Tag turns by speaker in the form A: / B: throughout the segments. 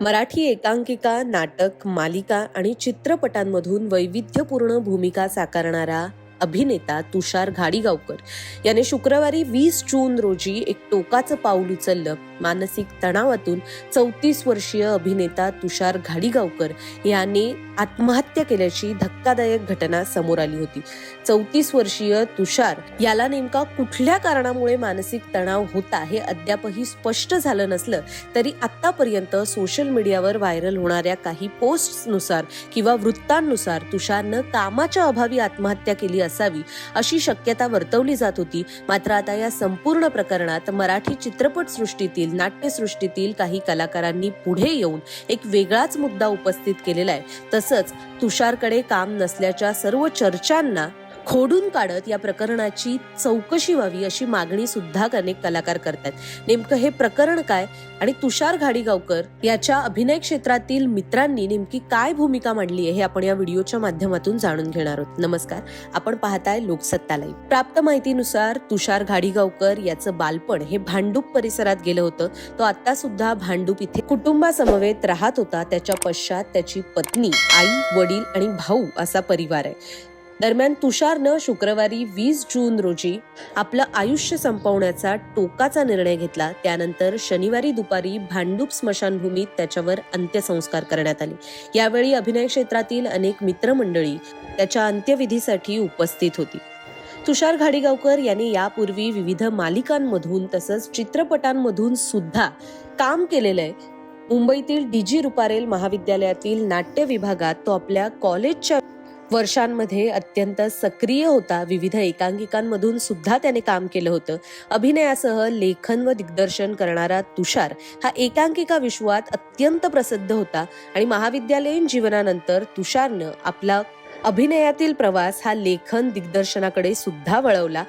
A: मराठी एकांकिका नाटक मालिका आणि चित्रपटांमधून वैविध्यपूर्ण भूमिका साकारणारा अभिनेता तुषार घाडीगावकर. याने शुक्रवारी वीस जून रोजी एक टोकाचं पाऊल उचललं. मानसिक तणावातून चौतीस वर्षीय अभिनेता तुषार घाडीगावकर याने आत्महत्या केल्याची धक्कादायक घटना समोर आली होती. चौतीस वर्षीय तुषार याला नेमका कुठल्या कारणामुळे मानसिक तणाव होता हे अद्यापही स्पष्ट झालं नसलं तरी आतापर्यंत सोशल मीडियावर व्हायरल होणाऱ्या काही पोस्टनुसार किंवा वृत्तांनुसार तुषारनं कामाच्या अभावी आत्महत्या केली असावी अशी शक्यता वर्तवली जात होती. मात्र आता या संपूर्ण प्रकरणात मराठी चित्रपटसृष्टीतील नाट्यसृष्टीतील काही कलाकारांनी पुढे येऊन एक वेगळाच मुद्दा उपस्थित केलेला आहे. तसंच तुषारकडे काम नसल्याच्या सर्व चर्चांना खोडून काढत या प्रकरणाची चौकशी व्हावी अशी मागणी सुद्धा अनेक कलाकार करतात नेमकं हे प्रकरण काय आणि तुषार घाडीगावकर याच्या अभिनय क्षेत्रातील मित्रांनी नेमकी काय भूमिका मांडली आहे हे आपण या व्हिडिओच्या माध्यमातून जाणून घेणार आहोत. नमस्कार. आपण पाहताय लोकसत्ता लाईव्ह प्राप्त माहितीनुसार तुषार घाडीगावकर याचं बालपण हे भांडूप परिसरात गेलं होतं. तो आता सुद्धा भांडूप इथे कुटुंबासमवेत राहत होता. त्याच्या पश्चात त्याची पत्नी आई वडील आणि भाऊ असा परिवार आहे. दरम्यान तुषारनं शुक्रवारी वीस जून रोजी आपलं आयुष्य संपवण्याचा टोकाचा निर्णय घेतला. त्यानंतर शनिवारी दुपारी भांडूप स्मशानभूमीत त्याच्यावर अंत्यसंस्कार करण्यात आले. यावेळी अभिनय क्षेत्रातील अनेक मित्रमंडळी त्याच्या अंत्यविधीसाठी उपस्थित होती. तुषार घाडीगावकर यांनी यापूर्वी विविध मालिकांमधून तसंच चित्रपटांमधून सुद्धा काम केलेलं आहे. मुंबईतील डीजी रुपारेल महाविद्यालयातील नाट्य विभागात तो आपल्या कॉलेजच्या वर्षांमध्ये अत्यंत सक्रिय होता. विविध एकांकिकांमधून सुद्धा त्याने काम केलं होतं. अभिनयासह लेखन व दिग्दर्शन करणारा तुषार हा एकांकिका विश्वात अत्यंत प्रसिद्ध होता आणि महाविद्यालयीन जीवनानंतर तुषारनं आपला अभिनयातील प्रवास हा लेखन दिग्दर्शनाकडे सुद्धा वळवला.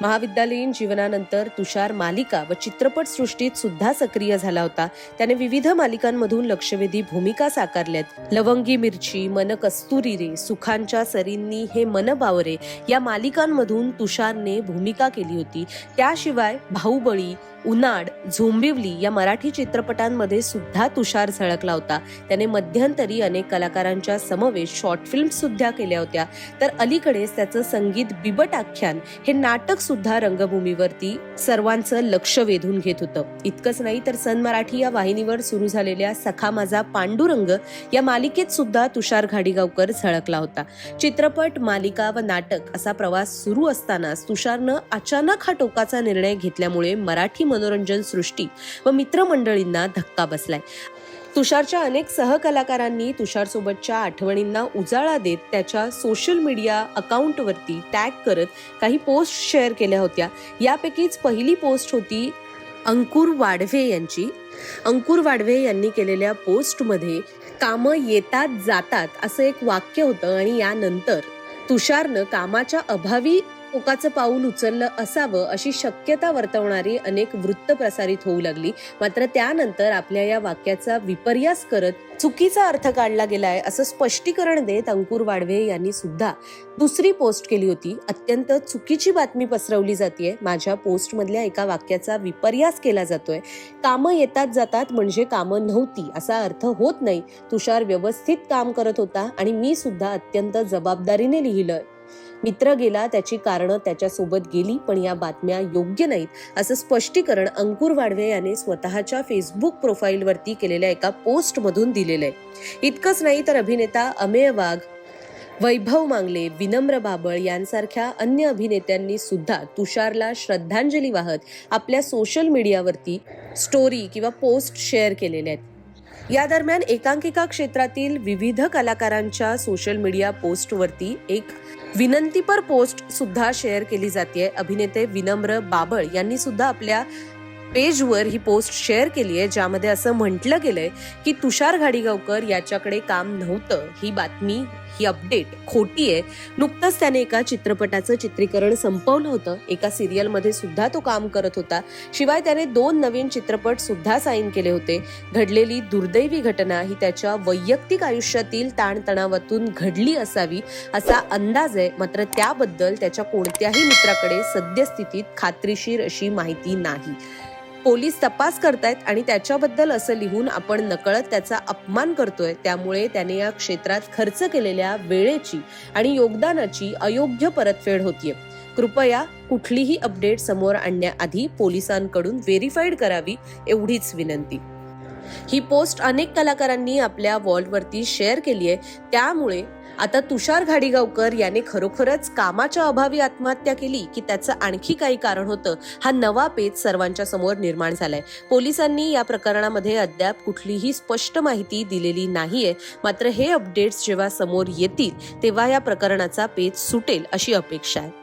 A: महाविद्यालयीन जीवनानंतर तुषार मालिका व चित्रपट सृष्टीत सुद्धा सक्रिय झाला होता. त्याने विविध मालिकांमधून लक्षवेधी भूमिका साकारल्यात. लवंगी मिरची मन कस्तुरी रे सुखांच्या सरींनी हे मन बावरे या मालिकांमधून तुषारने भूमिका केली होती. त्याशिवाय भाऊबळी उनाड झोंबिवली या मराठी चित्रपटांमध्ये सुद्धा तुषार झळकला होता. त्याने मध्यंतरी अनेक कलाकारांच्या समवेत शॉर्ट फिल्म सुद्धा केल्या होत्या. तर अलीकडेच त्याचं संगीत बिबट आख्यान हे नाटक सुद्धा रंगभूमीवरती सर्वांचं लक्ष वेधून घेत होतं. इतकंच नाही तर सन मराठी या वाहिनीवर सुरू झालेल्या सखा माझा पांडुरंग या मालिकेत सुद्धा तुषार घाडीगावकर झळकला होता. चित्रपट मालिका व नाटक असा प्रवास सुरू असतानाच तुषारनं अचानक हा टोकाचा निर्णय घेतल्यामुळे मराठी मनोरंजन सृष्टी व मित्रमंडळींना धक्का बसलाय. तुषारच्या अनेक सहकलाकारांनी तुषारसोबतच्या आठवणींना उजाळा देत त्याच्या सोशल मीडिया अकाउंटवरती टॅग करत काही पोस्ट शेअर केल्या होत्या. यापैकीच पहिली पोस्ट होती अंकुर वाढवे यांची. अंकुर वाढवे यांनी केलेल्या पोस्टमध्ये कामं येतात जातात असं एक वाक्य होतं आणि यानंतर तुषारनं कामाच्या अभावी टोकाचं पाऊल उचललं असावं अशी शक्यता वर्तवणारी अनेक वृत्त प्रसारित होऊ लागली. मात्र त्यानंतर आपल्या या वाक्याचा विपर्यास करत चुकीचा अर्थ काढला गेलाय असं स्पष्टीकरण देत अंकुर वाढवे यांनी सुद्धा दुसरी पोस्ट केली होती. अत्यंत चुकीची बातमी पसरवली जाते माझ्या पोस्टमधल्या एका वाक्याचा विपर्यास केला जातोय. कामं येतात जातात म्हणजे कामं नव्हती असा अर्थ होत नाही. तुषार व्यवस्थित काम करत होता आणि मी सुद्धा अत्यंत जबाबदारीने लिहिलंय. मित्र गेला त्याची कारणं त्याच्यासोबत गेली पण या बातम्या योग्य नाहीत असं स्पष्टीकरण अंकुर वाडवे याने स्वतःच्या फेसबुक प्रोफाईलवरती केलेल्या एका पोस्टमधून दिलेलं आहे इतकंच नाही तर अभिनेता अमेय वाघ वैभव मांगले विनम्र बाबळ यांसारख्या अन्य अभिनेत्यांनी सुद्धा तुषारला श्रद्धांजली वाहत आपल्या सोशल मीडियावरती स्टोरी किंवा पोस्ट शेअर केलेल्या आहेत. या दरम्यान एकांकिका क्षेत्रातील विविध कलाकारांच्या सोशल मीडिया पोस्टवरती एक विनंतीपर पोस्ट सुद्धा शेअर केली जाते अभिनेते विनम्र बाबळ यांनी सुद्धा आपल्या पेजवर ही पोस्ट शेअर केली आहे ज्यामध्ये असं म्हटलं गेलंय की तुषार घाडीगावकर याच्याकडे काम नव्हतं. ही बातमी ही अपडेट खोटी आहे. नुकतंच त्याने एका चित्रपटाचं चित्रीकरण संपवलं होतं. एका सिरियलमध्ये सुद्धा तो काम करत होता. शिवाय त्याने दोन नवीन चित्रपट सुद्धा साईन केले होते. घडलेली दुर्दैवी घटना ही त्याच्या वैयक्तिक आयुष्यातील ताणतणावातून घडली असावी असा अंदाज आहे. मात्र त्याबद्दल त्याच्या कोणत्याही मित्राकडे सद्यस्थितीत खात्रीशीर अशी माहिती नाही. पोलीस तपास करतायत आणि त्याच्याबद्दल असं लिहून आपण नकळत त्याचा अपमान करतोय. त्यामुळे त्याने या क्षेत्रात खर्च केलेल्या वेळेची आणि योगदानाची अयोग्य परतफेड होतीये. कृपया कुठलीही अपडेट समोर आणण्याआधी पोलिसांकडून व्हेरीफाईड करावी एवढीच विनंती. ही पोस्ट अनेक कलाकारांनी आपल्या वॉलवरती शेअर केली आहे त्यामुळे आता तुषार घाडीगावकर याने खरोखरच कामाच्या अभावी आत्महत्या केली की त्याचं आणखी काही कारण होतं हा नवा पेच सर्वांच्या समोर निर्माण झालाय. पोलिसांनी या प्रकरणामध्ये अद्याप कुठलीही स्पष्ट माहिती दिलेली नाहीये. मात्र हे अपडेट्स जेव्हा समोर येतील तेव्हा या प्रकरणाचा पेच सुटेल अशी अपेक्षा आहे.